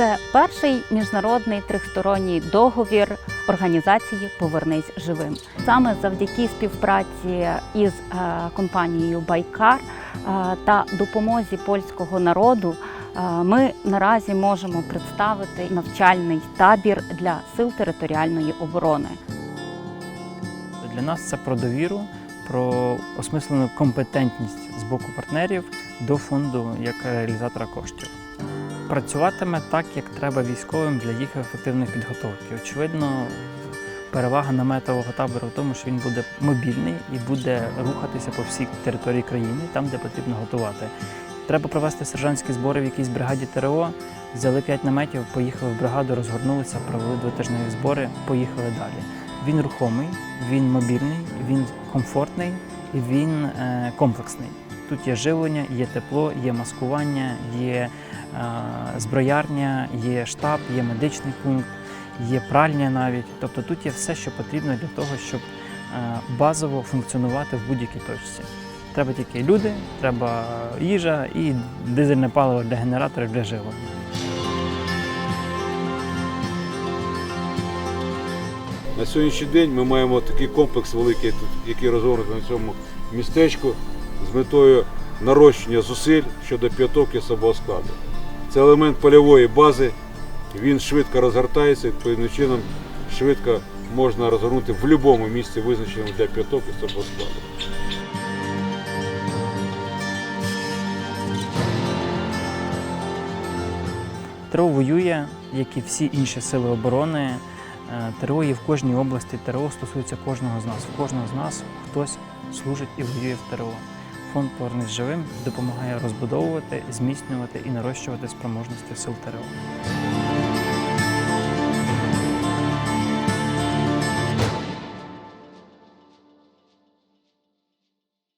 Це перший міжнародний трьохсторонній договір організації Повернись живим. Саме завдяки співпраці із е, компанією Байкар е, та допомозі польського народу е, ми наразі можемо представити навчальний табір для сил територіальної оборони. Для нас це про довіру, про осмислену компетентність з боку партнерів до фонду як реалізатора коштів. Працюватиме так, як треба військовим для їх ефективної підготовки. Очевидно, перевага наметового табору в тому, що він буде мобільний і буде рухатися по всій території країни, там, де потрібно готувати. Треба провести сержантські збори в якійсь бригаді ТРО. Взяли 5 наметів, поїхали в бригаду, розгорнулися, провели двотижневі збори, поїхали далі. Він рухомий, він мобільний, він комфортний і він е, комплексний. Тут є живлення, є тепло, є маскування, є е, зброярня, є штаб, є медичний пункт, є пральня навіть. Тобто тут є все, що потрібно для того, щоб е, базово функціонувати в будь-якій точці. Треба тільки люди, треба їжа і дизельне паливо для генераторів для живлення. На сьогоднішній день ми маємо такий комплекс великий, який розгорнутий на цьому містечку з метою нарощення зусиль щодо підготовки самоскладу. Це елемент польової бази, він швидко розгортається, відповідним чином швидко можна розгорнути в будь-якому місці, визначеному для підготовки самоскладу. ТРО воює, як і всі інші сили оборони. Е, ТРО є в кожній області. ТРО стосується кожного з нас. В кожного з нас хтось служить і воює в ТРО. Фонд «Повернись живим допомагає розбудовувати, зміцнювати і нарощувати спроможності сил ТРО.